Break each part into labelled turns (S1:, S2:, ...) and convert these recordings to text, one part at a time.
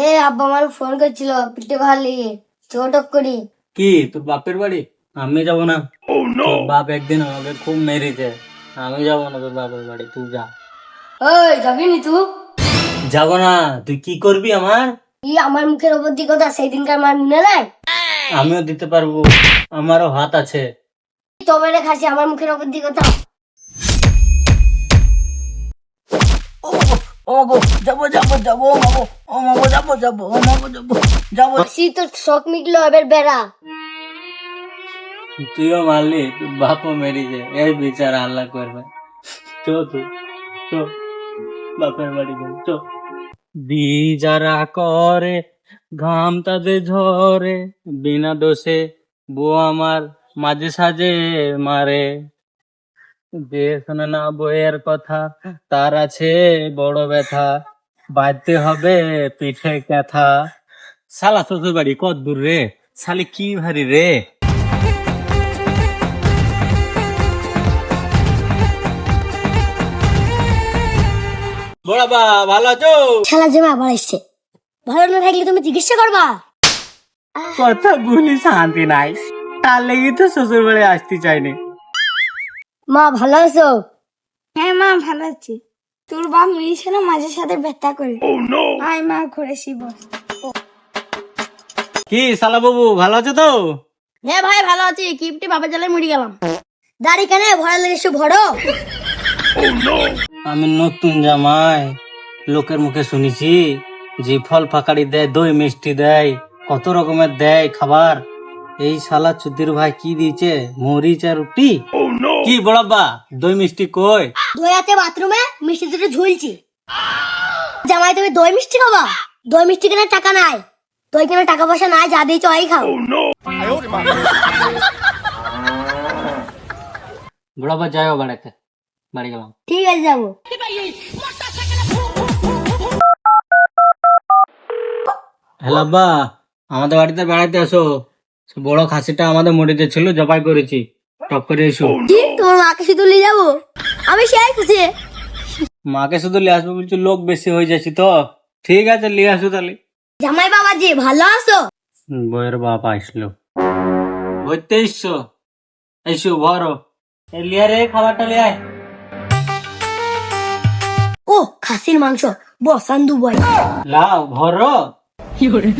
S1: এ আব্বা আমার ফোন করছিল পিঠে ভালি চোটক করি।
S2: কি তোর বাপের বাড়ি? আমি যাব না। তোর বাপ একদিন আমাকে খুব মেরেছে। আমি যাব না তোর বাপের বাড়ি তুই যা।
S1: ওই যাবি নি তুই
S2: যাব না। তুই কি করবি আমার?
S1: কি আমার মুখের ওপর দিয়ে কথা সেই দিনকার মার মনে নাই?
S2: আমিও দিতে পারব। আমারও হাত আছে।
S1: তোমার খাসি আমার মুখের ওপর দিয়ে কথা।
S2: ও গো যাব যাব যাব মাগো ও মাগো যাব যাব ও মাগো যাব যাব
S1: হাসি তো শখ মিটলো এবার বেড়া।
S2: তুইও মারলি তুই বাপও মেরেছে এই বিচার আল্লাহ করবে। চো তুই চো বাপের বাড়ি যাই চো। যারা করে ঘাম তাদের ঝরে বিনা দোষে বউ আমার মাঝে সাজে মারে। যে শোনে না বইয়ের কথা তার আছে বড় ব্যথা। বাঁধতে হবে পিঠে ক্যাথা। শালা শ্বশুর বাড়ি কত দূর রে? শালি কি ভারী রে? বড়াবা ভালো আছো?
S1: খেলা জমা এসছে। ভালো না থাকলে তুমি চিকিৎসা করবা?
S2: কথা গুলি শান্তি নাই। তার লেগে তো শ্বশুর বাড়ি আসতে চাইনি।
S1: মা ভালো আছো?
S3: হ্যাঁ মা ভালো আছি। তোর বাপ মেয়েছিল মাঝে সাথে ব্যথা করে। আয় মা ঘুরেছি বস।
S2: কি শালা বাবু ভালো আছো তো?
S1: হ্যাঁ ভাই ভালো আছি। কিপটি বাপের জালে মরে গেলাম। দাড়ি কেন ভরা লেগে একটু ভরো।
S2: আমি নতুন জামাই। লোকের মুখে শুনেছি যে ফল ফাকাড়ি দেয় দই মিষ্টি দেয় কত রকমের দেয় খাবার। এই শালা চুদির ভাই কি দিয়েছে? মরিচ আর রুটি? কি বড়াব্বা? দই মিষ্টি কই?
S1: দই আছে বাথরুমে মিষ্টি দুটো ঝুলছি। জামাই তুমি দই মিষ্টি খাবা? দই মিষ্টি কেনার টাকা নাই। দই কেনার টাকা পয়সা নাই যা দিয়েছ আই খাও।
S2: বড়াব্বা যাও বাড়াতে। বাড়ি গেলাম।
S1: ঠিক আছে যাব।
S2: হ্যালো আব্বা আমাদের বাড়িতে বেড়াতে আসো বড় খাসিটা আমাদের মরিতে ছিল জবাই করেছি। টপ করে এসো।
S1: কি? তোমার মাকে শুধু নিয়ে যাব? আমি সেই খুশি।
S2: মাকে শুধু নিয়ে আসব বলছি লোক বেশি হয়ে যাচ্ছি তো। ঠিক আছে নিয়ে আসো তাহলে।
S1: জামাই বাবা জি ভালো আছো?
S2: বইয়ের বাপ আসলো। এসছো? এসো ভরো এ লিয়া রে খাবারটা লিয়ে আয়।
S1: ও খাসির মাংস বসান দুবাই।
S2: লাও ভরো।
S1: কি করে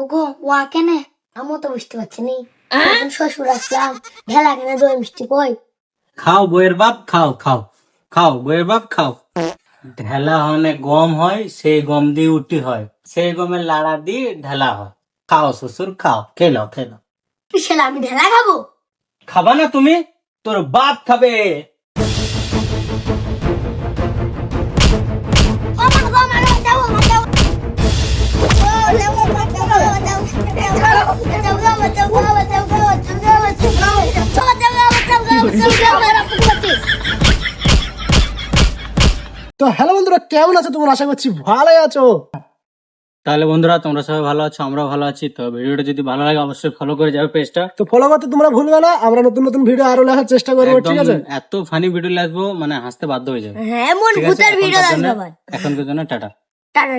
S1: ওগো ওয়া কেনে? আমিও তো বুঝতে পারছি নি। এখন শ্বশুর আসলাম ঢেলা কেনে দই মিষ্টি কই?
S2: খাও বইয়ের বাপ খাও খাও খাও বইয়ের বাপ খাও। ঢেলা হনে গম হয় সেই গম দিয়ে উটি হয়। সেই গমের লাড়া দিয়ে ঢেলা হয়। খাও শ্বশুর খাও খেলো খেলো।
S1: সেটা আমি ঢেলা খাব?
S2: খাবা না তুমি? তোর বাপ খাবে।
S1: ও মা গো মারো যাও মা যাও ও
S4: তো হ্যালো বন্ধুরা কেমন আছো তোমরা? আশা করছি ভালোই আছো।
S2: তাহলে বন্ধুরা তোমরা সবাই ভালো আছো আমরাও ভালো আছি। তো ভিডিওটা যদি ভালো লাগে অবশ্যই ফলো করে যাবে পেজটা
S4: তো ফলো করতে তোমরা ভুলবে না আমরা নতুন নতুন ভিডিও আরও লেখার চেষ্টা করব ঠিক আছে?
S2: এত ফানি ভিডিও লাগবো মানে হাসতে বাধ্য হয়ে যাবে।
S1: হ্যাঁ মন ভূতের ভিডিও
S2: এখনকার জন্য টাটা
S1: টাটা।